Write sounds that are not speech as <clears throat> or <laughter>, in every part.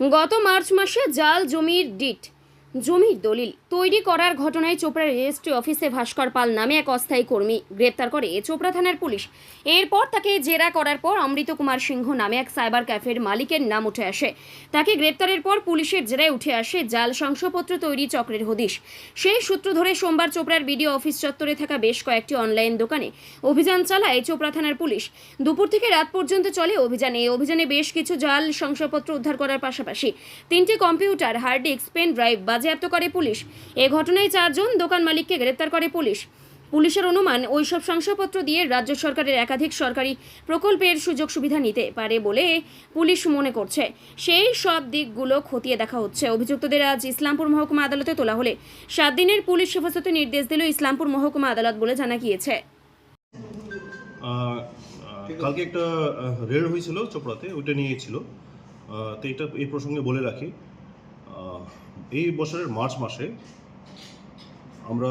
গত মার্চ মাসে জাল জমির ডিট জমির দলিল তৈরি করার ঘটনায় চোপড়া রেজিস্ট্রি অফিসে ভাস্কর পাল নামে এক অস্থায়ী কর্মী গ্রেপ্তার করে চোপড়া থানার পুলিশ। এরপর তাকে জেরা করার পর অমৃত কুমার সিংহ নামে এক সাইবার ক্যাফের মালিকের নাম উঠে আসে। তাকে গ্রেপ্তারের পর পুলিশের জেরায় উঠে আসে জাল শংসাপত্র তৈরি চক্রের হদিশ। সেই সূত্র ধরে সোমবার চোপড়ার বিডিও অফিস চত্বরে থাকা বেশ কয়েকটি অনলাইন দোকানে অভিযান চালায় চোপড়া থানার পুলিশ। দুপুর থেকে রাত পর্যন্ত চলে অভিযান। এই অভিযানে বেশ কিছু জাল শংসাপত্র উদ্ধার করার পাশাপাশি তিনটি computer, hard disk, pen drive বাজেয়াপ্ত করে পুলিশ। এ ঘটনায় চারজন দোকান মালিককে গ্রেপ্তার করে পুলিশ। পুলিশের অনুমান, ওইসব শংসাপত্র দিয়ে রাজ্য সরকারের একাধিক সরকারি প্রকল্পের সুযোগ সুবিধা নিতে পারে বলে পুলিশ মনে করছে। সেই সব দিকগুলো খতিয়ে দেখা হচ্ছে। অভিযুক্তদের আজ ইসলামপুর মহকুমা আদালতে তোলা হলে। সাত দিনের পুলিশ হেফাজতে নির্দেশ দিল ইসলামপুর মহকুমা আদালত বলে জানা গিয়েছে। কালকে একটা রেড হয়েছিল চোপড়াতে, ওইটা নিয়েছিল। তো এটা এই প্রসঙ্গে বলে রাখি। এই বছরের মার্চ মাসে আমরা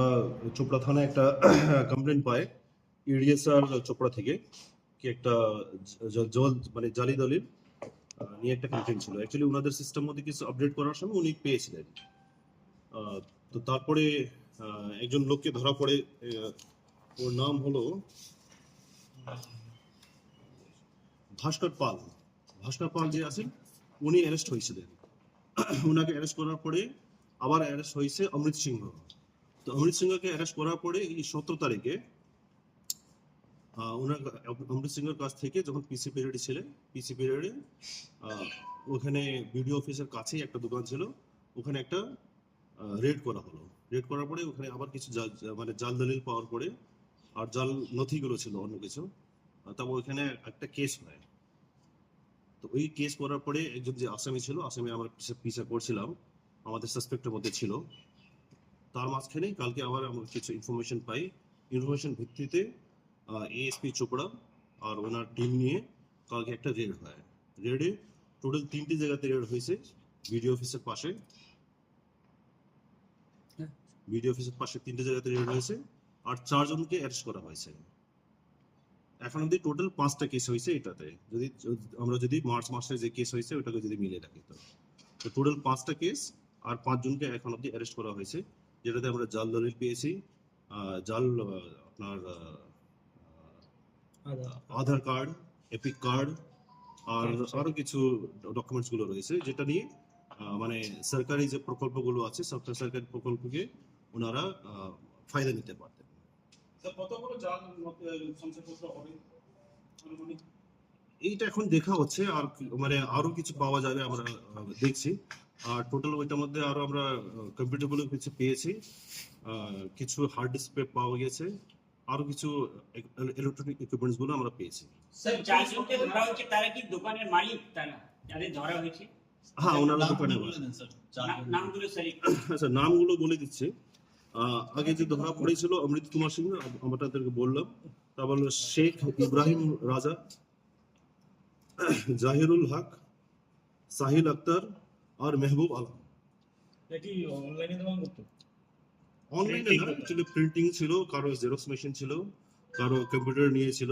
চোপড়া থানায় একটা <clears throat> কমপ্লেন পাই ইডিএসআর চোপড়া থেকে, কি একটা জল মানে জালি দলিল নিয়ে একটা কমপ্লেন ছিল। অ্যাকচুয়ালি ওনাদের সিস্টেম মধ্যে কিছু আপডেট করার সময় উনি পেয়েছিলেন। তো তারপরে একজন লোককে ধরা পড়ে ওর নাম হলো ভাস্কর পাল। ভাস্কর পাল যে আছেন, উনি অ্যারেস্ট হয়েছিলেন। <clears throat> ওনাকে অ্যারেস্ট করার পরে আবার অ্যারেস্ট হয়েছে অমৃত সিংহ। তো অমৃত সিংহকে অ্যারেস্ট করার পরে এই সতেরো তারিখে ওনার অমৃত সিংহের কাছ থেকে যখন পিসি পিরিয়ডে ছিলেন পিসি পিরিয়ডে ওখানে বিডিও অফিসের কাছেই একটা দোকান ছিল, ওখানে একটা রেড করা হলো। রেড করার পরে ওখানে আবার কিছু মানে জাল দলিল পাওয়ার পরে, আর জাল নথিগুলো ছিল অন্য কিছু তারপর ওইখানে একটা কেস হয়। তো ওই কেস করার পরে একজন যে আসামি ছিল আসামি আমরা পিছে করছিলাম আমাদের সাসপেক্টের মধ্যে ছিল। তার মাঝখানে কালকে আবার আমরা কিছু ইনফরমেশন পাই। ইনফরমেশন ভিত্তিতে এএসপি চোপড়া আর ওনার টিম নিয়ে কালকে একটা রেড হয়। রেডে টোটাল তিনটি জায়গাতে রেড হয়েছে। বিডিও অফিসের পাশে। বিডিও অফিসের পাশে তিনটে জায়গাতে রেড হয়েছে। আর চারজনকে অ্যারেস্ট করা হয়েছে। এখন অব্দি টোটাল পাঁচটা কেস হয়েছে এটাতে। যদি আমরা যদি মার্চ মাসে যে কেস হয়েছে ওটাকে যদি মিলে রাখি তো। তো টোটাল পাঁচটা কেস আর পাঁচজনকে এখন অব্দি অ্যারেস্ট করা হয়েছে যেটাতে আমরা জাল দলিল পেয়েছি জাল আপনার আধার কার্ড এপিক কার্ড আর আরও কিছু ডকুমেন্টসগুলো রয়েছে যেটা নিয়ে আহ, মানে সরকারি যে প্রকল্পগুলো আছে সরকার সরকারি প্রকল্পকে ওনারা ফায়দা নিতে পারতেন। জাল হবে? আনুমানিক? এইটা এখন দেখা হচ্ছে আর মানে আরও কিছু পাওয়া যাবে আমরা দেখছি। আর টোটাল ওইটার মধ্যে আরও আমরা কম্পিউটারগুলো কিছু পেয়েছি। কিছু হার্ড ডিস্ক পাওয়া গেছে। আরও কিছু ইলেকট্রনিক ইকুইপমেন্টসগুলো আমরা পেয়েছি। স্যার চারজনকে ধরা হয়েছে তারা কি দোকানের মালিক? তারা যাদের ধরা হয়েছে? হ্যাঁ ওনারা দোকানে না- নামগুলো স্যার আচ্ছা নামগুলো বলে দিচ্ছে। আগে যে ধরা পড়েছিল অমৃত কুমার সিং আমরা তাদেরকে বললাম। তারপর হলো শেখ ইব্রাহিম রাজা জাহিরুল হক সাহিল আক্তার আর মেহবুব আলম। অনলাইনে অনলাইনে না অ্যাকচুয়ালি প্রিন্টিং ছিল কারও জেরক্স মেশিন ছিল কারও কম্পিউটার নিয়েছিল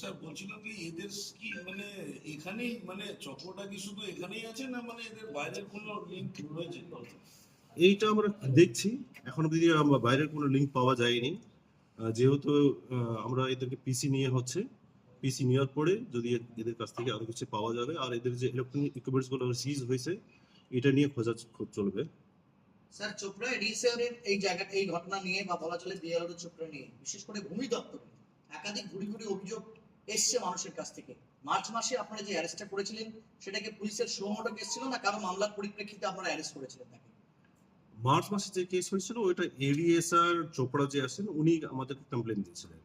স্যার বলছিলাম কি এদের কি মানে এখানেই মানে চক্রটা কি শুধু এখানেই আছে না মানে এদের বাইরের কোনো লিঙ্ক রয়েছে? এইটা আমরা দেখছি। এখন অব্দি আমরা বাইরের কোনো লিঙ্ক পাওয়া যায়নি। যেহেতু আমরা এদেরকে পিসি নিয়ে হচ্ছে পিসি নেওয়ার পরে যদি এদের কাছ থেকে আরও কিছু পাওয়া যাবে, আর এদের যে ইলেকট্রনিক ইকুইপমেন্টসগুলো সিজ হয়েছে, এটা নিয়ে খোঁজা চলবে। স্যার, চোপড়া রিসেয়ারের এই জায়গা এই ঘটনা নিয়ে বা বলা চলে দিয়ালদ চোপড়া নিয়ে, বিশেষ করে ভূমি দপ্তর, একাধিক ঘুরি ঘুরি অভিযোগ এসছে মানুষের কাছ থেকে। মার্চ মাসে আপনারা যে অ্যারেস্টটা করেছিলেন, সেটাকে পুলিশের সুমোটো কেস ছিল না? কারও মামলার পরিপ্রেক্ষিতে আপনারা অ্যারেস্ট করেছিলেন তাকে? মার্চ মাসে যে কেস হয়েছিল, ওইটা এডিএসআর চোপড়া যে আছেন, উনি আমাদেরকে কমপ্লেন দিয়েছিলেন।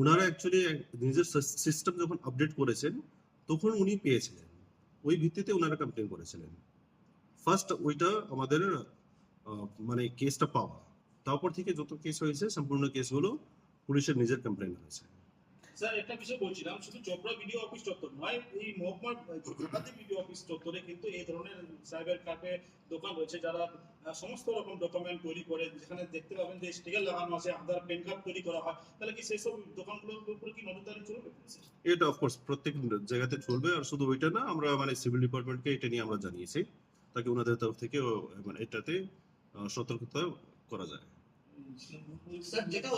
উনারা অ্যাকচুয়ালি নিজের সিস্টেম যখন আপডেট করেছেন, তখন উনি পেয়েছিলেন। ওই ভিত্তিতে ওনারা কমপ্লেন করেছিলেন। ফার্স্ট ওইটা আমাদের মানে কেসটা পাওয়া। তারপর থেকে যত কেস হয়েছে, সম্পূর্ণ কেসগুলো পুলিশের নিজের কমপ্লেন হয়েছে। স্যার একটা বিষয় বলছিলাম শুধু চোপড়া বিডিও অফিস চত্বর নয় এই মহকুমার ঢাকাতে বিডিও অফিস চত্বরে কিন্তু এই ধরনের সাইবার ক্যাফে দোকান রয়েছে যারা সমস্ত রকম ডকুমেন্ট তৈরি করে যেখানে দেখতে পাবেন যে স্টিকার লাগানো আছে আধার পেন কার্ড তৈরি করা হয়। তাহলে কি সেই সব দোকানগুলোর উপরে কি নজরদারি চলবে? এটা অফকোর্স প্রত্যেক জায়গাতে চলবে আর শুধু ওইটা না আমরা মানে সিভিল ডিপার্টমেন্টকে এটা নিয়ে আমরা জানিয়েছি তাকে ওনাদের তরফ থেকে মানে এটাতে সতর্কতা করা যায়। স্যার যেটা